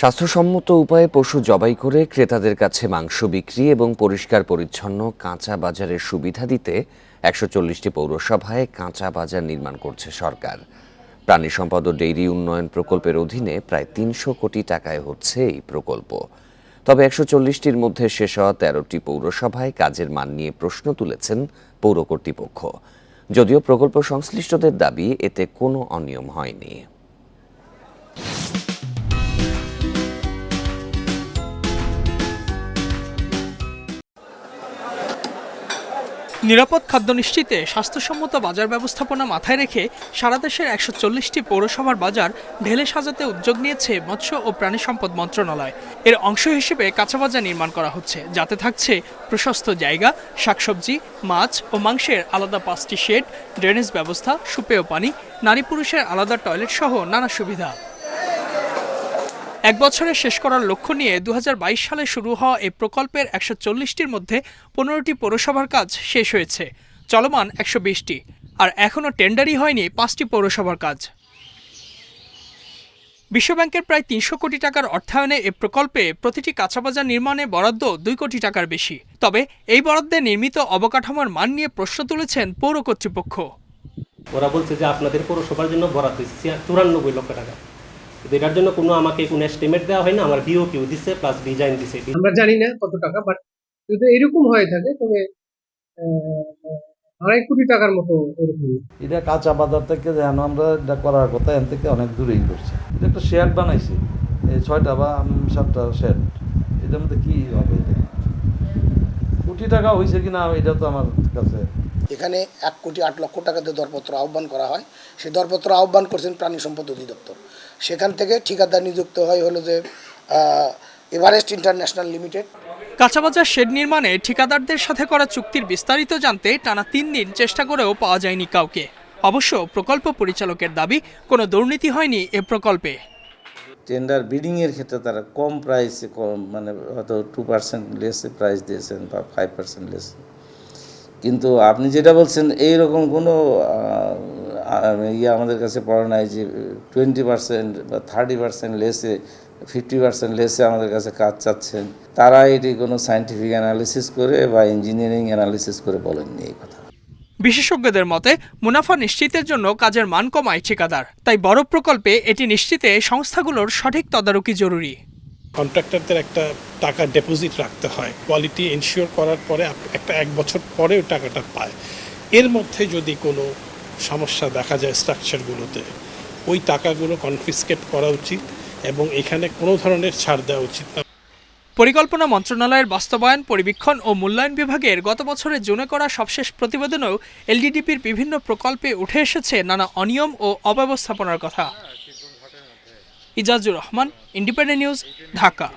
স্বাস্থ্যসম্মত উপায়ে পশু জবাই করে ক্রেতাদের কাছে মাংস বিক্রি এবং পরিষ্কার পরিচ্ছন্ন কাঁচা বাজারের সুবিধা দিতে একশো চল্লিশটি পৌরসভায় কাঁচা বাজার নির্মাণ করছে সরকার। প্রাণী সম্পদ ও ডেইরি উন্নয়ন প্রকল্পের অধীনে প্রায় তিনশো কোটি টাকায় হচ্ছে এই প্রকল্প। তবে একশো চল্লিশটির মধ্যে শেষ হওয়া তেরোটি পৌরসভায় কাজের মান নিয়ে প্রশ্ন তুলেছেন পৌর কর্তৃপক্ষ। যদিও প্রকল্প সংশ্লিষ্টদের দাবি, এতে কোনো অনিয়ম হয়নি। নিরাপদ খাদ্য নিশ্চিতে স্বাস্থ্যসম্মত বাজার ব্যবস্থাপনা মাথায় রেখে সারা দেশের একশো চল্লিশটি পৌরসভার বাজার ঢেলে সাজাতে উদ্যোগ নিয়েছে মৎস্য ও প্রাণী সম্পদ মন্ত্রণালয়। এর অংশ হিসেবে কাঁচা বাজার নির্মাণ করা হচ্ছে, যাতে থাকছে প্রশস্ত জায়গা, শাকসবজি, মাছ ও মাংসের আলাদা পাঁচটি শেড ড্রেনেজ ব্যবস্থা, সুপেয় পানি, নারী পুরুষের আলাদা টয়লেট সহ নানা সুবিধা। এক বছরে শেষ করার লক্ষ্য নিয়ে দুহাজার বাইশ সালে শুরু হওয়া এই প্রকল্পের একশো চল্লিশটির মধ্যে পনেরোটি পৌরসভার কাজ শেষ হয়েছে। চলমান একশো বিশটি। আর এখনও টেন্ডারই হয়নি পাঁচটি পৌরসভার কাজ। বিশ্বব্যাংকের প্রায় তিনশো কোটি টাকার অর্থায়নে এ প্রকল্পে প্রতিটি কাঁচাবাজার নির্মাণে বরাদ্দ দুই কোটি টাকার বেশি। তবে এই বরাদ্দে নির্মিত অবকাঠামোর মান নিয়ে প্রশ্ন তুলেছেন পৌর কর্তৃপক্ষ। ওরা বলছে যে আপনাদের পৌরসভার জন্য বরাদ্দ চুরানব্বই লক্ষ টাকা। কিন্তু এটার জন্য কোনো আমাকে কোনো এস্টিমেট দেওয়া হয় না আমার বিওপিও দিচ্ছে প্লাস ডিজাইন দিচ্ছে আমরা জানি না কত টাকা বাট যদি এরকম হয়ে থাকে তবে আড়াই কোটি টাকার মতো এরকম। এটা কাঁচা বাজার থেকে যেন আমরা এটা করার কথা এখান থেকে অনেক দূরেই করছে। এটা একটা শেড বানাইছি এই ছয়টা বা সাতটা শেড এটার মধ্যে কি হবে এটা? কোটি টাকা হয়েছে কিনা এটা তো আমার কাছে এখানে এক কোটি আট লক্ষ টাকাতে দরপত্র আহ্বান করা হয়। সেই দরপত্র আহ্বান করছেন প্রাণী সম্পদ অধিদপ্তর। সেখান থেকে ঠিকাদার নিযুক্ত হয় হলো যে এভারেস্ট ইন্টারন্যাশনাল লিমিটেড। কাঁচাবাজার শেড নির্মাণে ঠিকাদারদের সাথে করা চুক্তির বিস্তারিত জানতে টানা তিন দিন চেষ্টা করেও পাওয়া যায়নি কাউকে। অবশ্য প্রকল্প পরিচালকের দাবি কোনো দুর্নীতি হয়নি এ প্রকল্পে। টেন্ডার বিডিংয়ের ক্ষেত্রে তারা কম প্রাইসে কম মানে হয়তো টু পার্সেন্ট লেসে প্রাইস দিয়েছেন বা ফাইভ পার্সেন্ট লেস কিন্তু আপনি যেটা বলছেন এই রকম কোনো ইয়ে আমাদের কাছে পড়া নাই যে টোয়েন্টি পার্সেন্ট বা থার্টি পার্সেন্ট লেসে ফিফটি পার্সেন্ট লেসে আমাদের কাছে কাজ চাচ্ছেন। তারা এটি কোনো সায়েন্টিফিক অ্যানালিসিস করে বা ইঞ্জিনিয়ারিং অ্যানালিসিস করে বলেননি এই কথা। বিশেষজ্ঞদের মতে, মুনাফা নিশ্চিতের জন্য কাজের মান কমায় ঠিকাদার। তাই বড় প্রকল্পে এটি নিশ্চিতে সংস্থাগুলোর সঠিক তদারকি জরুরি। কন্ট্রাক্টরদের একটা টাকা ডেপোজিট রাখতে হয়। কোয়ালিটি এনশিওর করার পরে একটা এক বছর পরে ওই টাকাটা পায়। এর মধ্যে যদি কোনো সমস্যা দেখা যায় স্ট্রাকচারগুলোতে ওই টাকাগুলো কনফিসকেট করা উচিত এবং এখানে কোনো ধরনের ছাড় দেওয়া উচিত না। পরিকল্পনা মন্ত্রণালয়ের বাস্তবায়ন, পরিবীক্ষণ ও মূল্যায়ন বিভাগের গত বছরের জুনে করা সবশেষ প্রতিবেদনেও এলডিডিপির বিভিন্ন প্রকল্পে উঠে এসেছে নানা অনিয়ম ও অব্যবস্থাপনার কথা। Ezazur Rahman Independent News Dhaka.